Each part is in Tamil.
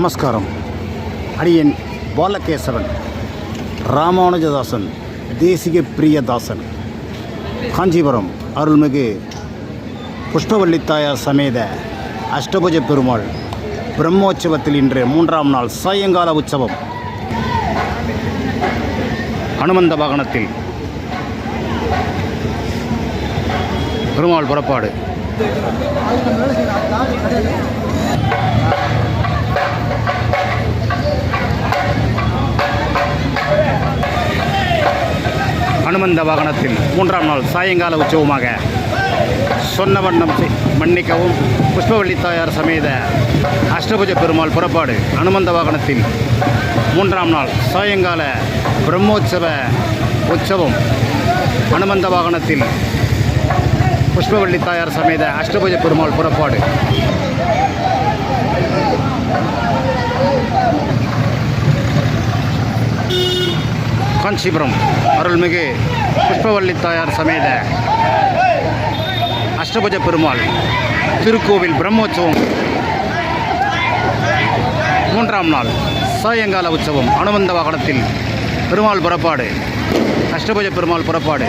நமஸ்காரம். அடியன் பாலகேசவன் ராமானுஜதாசன் தேசிக பிரியதாசன் காஞ்சிபுரம் அருள்மிகு புஷ்பவல்லித்தாயார் சமேத அஷ்டபுஜ பெருமாள் பிரம்மோற்சவத்தில் இன்று மூன்றாம் நாள் சாயங்கால உற்சவம். அனுமந்த வாகனத்தில் பெருமாள் புறப்பாடு. அனுமந்த வாகனத்தில் மூன்றாம் நாள் சாயங்கால உற்சவமாக சொன்ன வண்ணம் மன்னிக்கவும். புஷ்பவள்ளி தாயார் சமேத அஷ்டபுஜ பெருமாள் புறப்பாடு அனுமந்த வாகனத்தில் மூன்றாம் நாள் சாயங்கால பிரம்மோற்சவ உற்சவம். அனுமந்த வாகனத்தில் புஷ்பவள்ளி தாயார் சமேத அஷ்டபுஜ பெருமாள் புறப்பாடு. காஞ்சிபுரம் அருள்மிகு புஷ்பவள்ளி தாயார் சமேத அஷ்டபுஜ பெருமாள் திருக்கோவில் பிரம்மோற்சவம். மூன்றாம் நாள் சாயங்கால உற்சவம் அனுமந்த வாகனத்தில் பெருமாள் புறப்பாடு அஷ்டபுஜ பெருமாள் புறப்பாடு.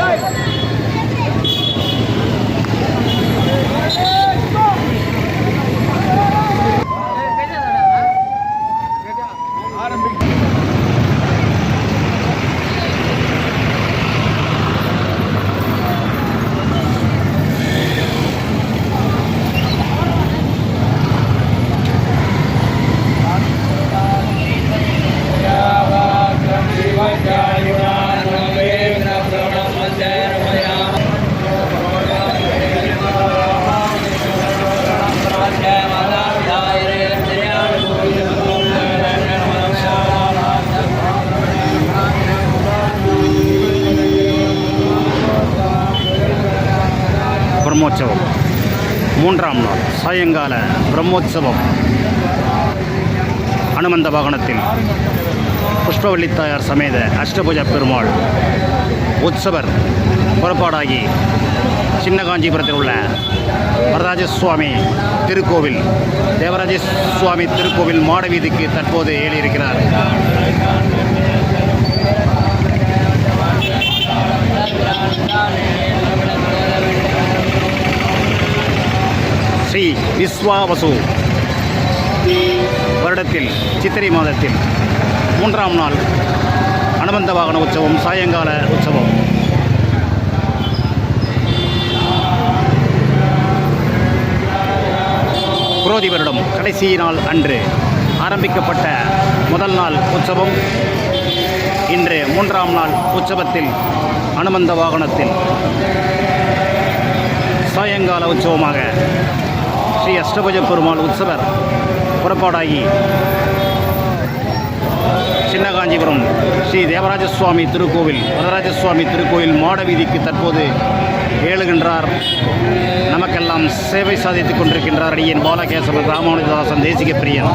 பிரம்மோற்சவம் மூன்றாம் நாள் சாயங்கால பிரம்மோற்சவம் அனுமந்த வாகனத்தில் புஷ்பவள்ளி தாயார் சமேத அஷ்டபுஜ பெருமாள். உற்சவர் புறப்பாடாகி சின்ன காஞ்சிபுரத்தில் உள்ள வரராஜ சுவாமி திருக்கோவில் தேவராஜ சுவாமி திருக்கோவில் மாடவீதிக்கு தற்போது ஏறியிருக்கிறார் ஸ்ரீ விஸ்வாவசு. வருடத்தில் சித்திரை மாதத்தில் மூன்றாம் நாள் அனுமந்த வாகன உற்சவம் சாயங்கால உற்சவம். குரோதி வருடம் கடைசி நாள் அன்று ஆரம்பிக்கப்பட்ட முதல் நாள் உற்சவம். இன்று மூன்றாம் நாள் உற்சவத்தில் அனுமந்த வாகனத்தில் சாயங்கால உற்சவமாக ஸ்ரீ அஷ்டபுஜ பெருமாள் உற்சவர் புறப்பாடாகி சின்ன காஞ்சிபுரம் ஸ்ரீ தேவராஜ சுவாமி திருக்கோவில் வரராஜ சுவாமி திருக்கோவில் மாட வீதிக்கு தற்போது ஏழுகின்றார் நமக்கெல்லாம் சேவை சாதித்துக் கொண்டிருக்கின்றார் அடியின் பாலகேசவன் ராமானுஜதாசன் தேசிக பிரியன்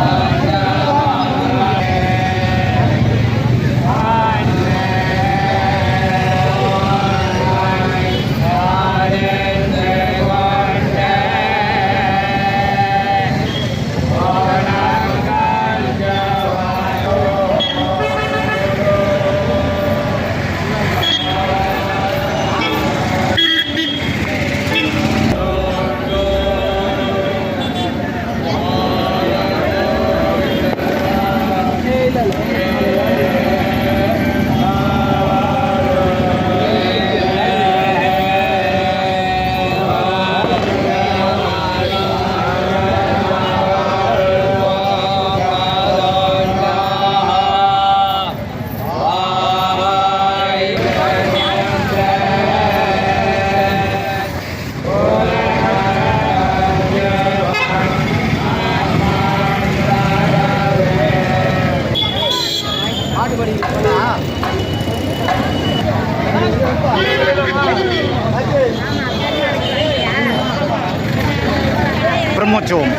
பிரம்மோற்சவம்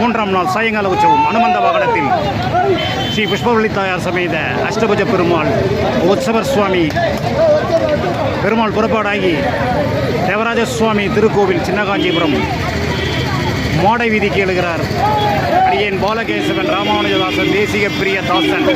மூன்றாம் நாள் சாயங்கால உற்சவம். அனுமந்த வாகனத்தில் ஸ்ரீ புஷ்பவள்ளி தாயார் சமேத அஷ்டபுஜ பெருமாள் உற்சவர் சுவாமி பெருமாள் புறப்பாடாகி தேவராஜ சுவாமி திருக்கோவில் சின்னகாஞ்சிபுரம். மாடை வீதிக்கு எழுகிறார் அடியேன் பாலகேசவன் ராமானுஜதாசன் தேசிய பிரிய தாசன்.